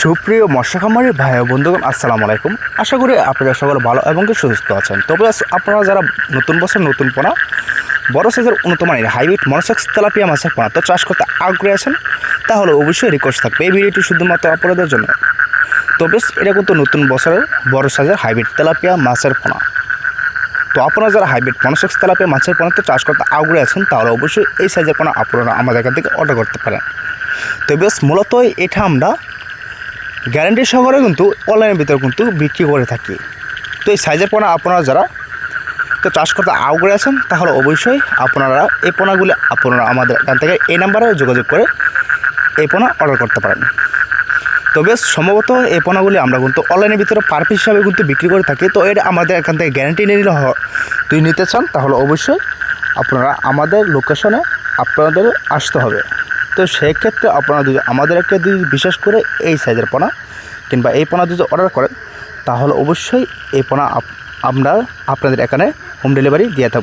সুপ্রিয় মৎস্য খামারি ভাই বন্ধুগণ, আসসালামু আলাইকুম। আশা করি আপনারা সকলে ভালো এবং সুস্থ আছেন। তবে আপনারা যারা নতুন বছর, নতুন পোনা, বড় সাইজের উন্নত মানের হাইব্রিড মনসেক্স তেলাপিয়া মাছের পোনা তো চাষ করতে আগ্রহী আছেন, তাহলে অবশ্যই রিকোয়েস্ট থাকবে এই ভিডিওটি শুধুমাত্র আপনাদের জন্য। তবে এটা কিন্তু নতুন বছরের বড় সাইজের হাইব্রিড তেলাপিয়া মাছের পোনা। তো আপনারা যারা হাইব্রিড মনসেক্স তেলাপিয়া মাছের পোনাতে চাষ করতে আগ্রহী আছেন, তাহলে অবশ্যই এই সাইজের পোনা আপনারা আমাদের এখান থেকে অর্ডার করতে পারেন। তো বেশ মূলত এটা আমরা গ্যারান্টি সহকারে কিন্তু অনলাইনের ভিতরে কিন্তু বিক্রি করে থাকি। তো এই সাইজের পোনা আপনারা যারা তো চাষ করতে আগ্রহী আছেন, তাহলে অবশ্যই আপনারা এই পোনাগুলি আপনারা আমাদের এখান থেকে এই নাম্বারে যোগাযোগ করে এই পোনা অর্ডার করতে পারেন। তো বেশ, সম্ভবত এই পোনাগুলি আমরা কিন্তু অনলাইনের ভিতরে পার পিস হিসাবে কিন্তু বিক্রি করে থাকি। তো এটা আমাদের এখান থেকে গ্যারান্টি নিয়ে নিলে তুই নিতে চান, তাহলে অবশ্যই আপনারা আমাদের লোকেশনে আপনাদের আসতে হবে। তো সেক্ষেত্রে আপনারা যদি আমাদেরকে যদি বিশেষ করে এই সাইজের পোনা কিংবা এই পোনা যদি অর্ডার করেন, তাহলে অবশ্যই এই পোনা আমরা আপনাদের এখানে হোম ডেলিভারি দিয়ে থাকব।